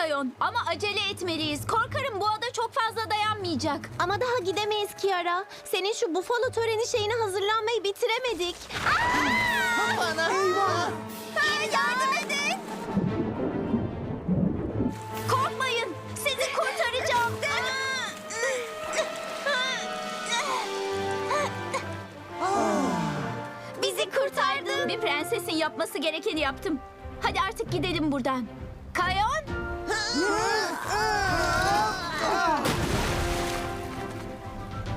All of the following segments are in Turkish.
Kayon ama acele etmeliyiz. Korkarım bu ada çok fazla dayanmayacak. Ama daha gidemeyiz Kiara. Senin şu bufalo töreni şeyine hazırlanmayı bitiremedik. Bana. yardım edin. Korkmayın. Sizi kurtaracağım. Bizi kurtardın. Bir prensesin yapması gerekeni yaptım. Hadi artık gidelim buradan. Kayon,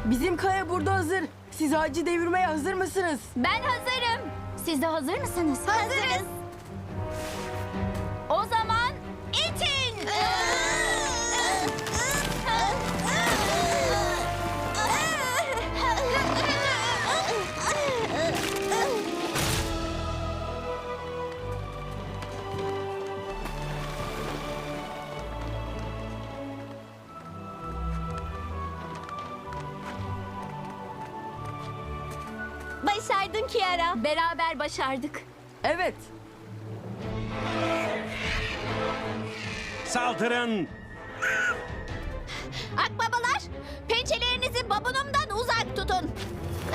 Bizim kaya burada hazır. Siz ağacı devirmeye hazır mısınız? ben hazırım. Siz de hazır mısınız? Hazırız. Başardın Kiara. Beraber başardık. Evet. Saldırın! Akbabalar, pençelerinizi babunumdan uzak tutun.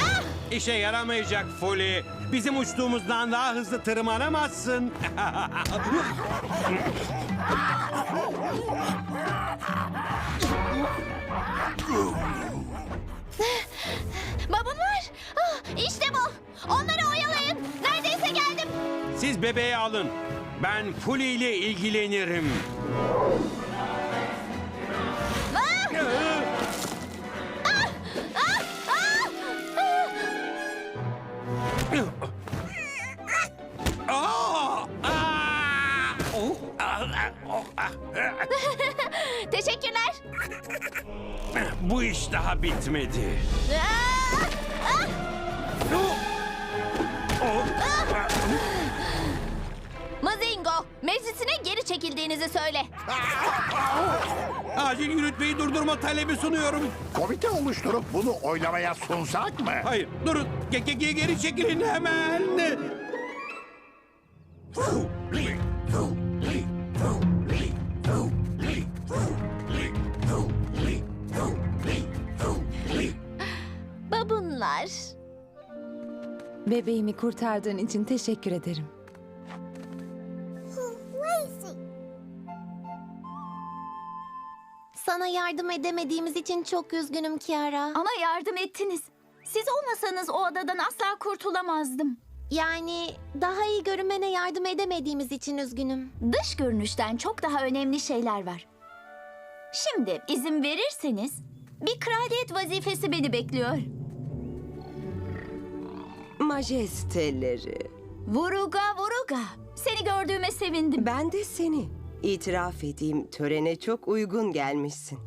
Ah! İşe yaramayacak Fuli. Bizim uçtuğumuzdan daha hızlı tırmanamazsın. Siz bebeği alın. Ben Fuli ile ilgilenirim. Aa! Aa! Oh! Ah! Ah! Oh! Ah! Teşekkürler. Bu iş daha bitmedi. Ah! Ah! Oh! Mazingo, meclisine geri çekildiğinizi söyle. Acil yürütmeyi durdurma talebi sunuyorum. Komite oluşturup bunu oylamaya sunsak mı? Hayır, durun. Ge ge ge- geri çekilin hemen. Bebeğimi kurtardığın için teşekkür ederim. Sana yardım edemediğimiz için çok üzgünüm Kiara. Ama yardım ettiniz. Siz olmasanız o adadan asla kurtulamazdım. Yani daha iyi görünmene yardım edemediğimiz için üzgünüm. Dış görünüşten çok daha önemli şeyler var. Şimdi izin verirseniz bir kraliyet vazifesi beni bekliyor. Majesteleri. Vuruga vuruga. Seni gördüğüme sevindim. Ben de seni. İtiraf edeyim törene çok uygun gelmişsin.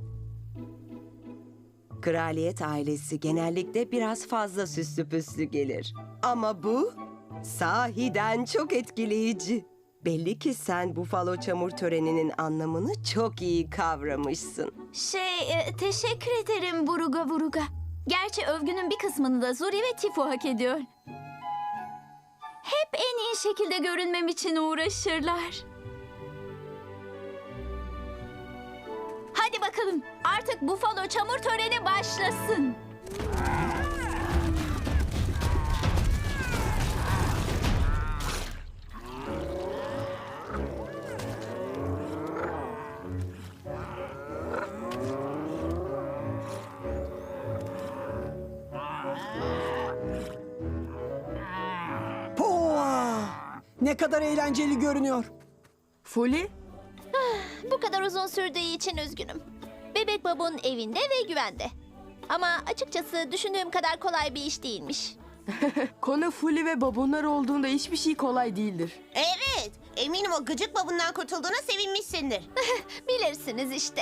Kraliyet ailesi genellikle biraz fazla süslü püslü gelir. Ama bu sahiden çok etkileyici. Belli ki sen bufalo çamur töreninin anlamını çok iyi kavramışsın. Şey, e, teşekkür ederim Vuruga Vuruga. Gerçi övgünün bir kısmını da Zuri ve Tifo hak ediyor. Şekilde görünmem için uğraşırlar. Hadi bakalım, artık bufalo çamur töreni başlasın. Poğa! Ne kadar eğlenceli görünüyor. Fuli? Bu kadar uzun sürdüğü için üzgünüm. Bebek babun evinde ve güvende. Ama açıkçası düşündüğüm kadar kolay bir iş değilmiş. Konu Fuli ve babunlar olduğunda hiçbir şey kolay değildir. Evet. Eminim o gıcık babundan kurtulduğuna sevinmişsindir. Bilirsiniz işte.